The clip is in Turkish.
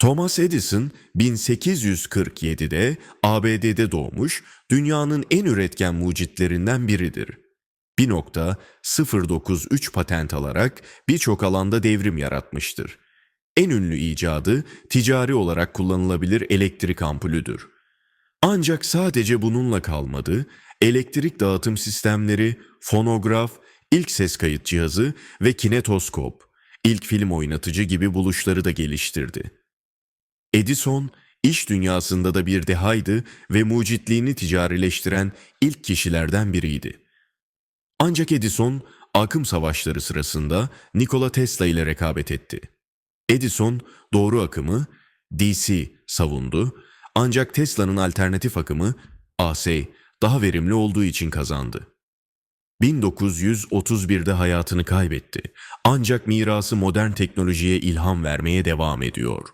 Thomas Edison 1847'de ABD'de doğmuş, dünyanın en üretken mucitlerinden biridir. 1.093 patent alarak birçok alanda devrim yaratmıştır. En ünlü icadı ticari olarak kullanılabilir elektrik ampulüdür. Ancak sadece bununla kalmadı, elektrik dağıtım sistemleri, fonograf, ilk ses kayıt cihazı ve kinetoskop, ilk film oynatıcı gibi buluşları da geliştirdi. Edison, iş dünyasında da bir dehaydı ve mucitliğini ticarileştiren ilk kişilerden biriydi. Ancak Edison, akım savaşları sırasında Nikola Tesla ile rekabet etti. Edison doğru akımı DC savundu ancak Tesla'nın alternatif akımı AC daha verimli olduğu için kazandı. 1931'de hayatını kaybetti. Ancak mirası modern teknolojiye ilham vermeye devam ediyor.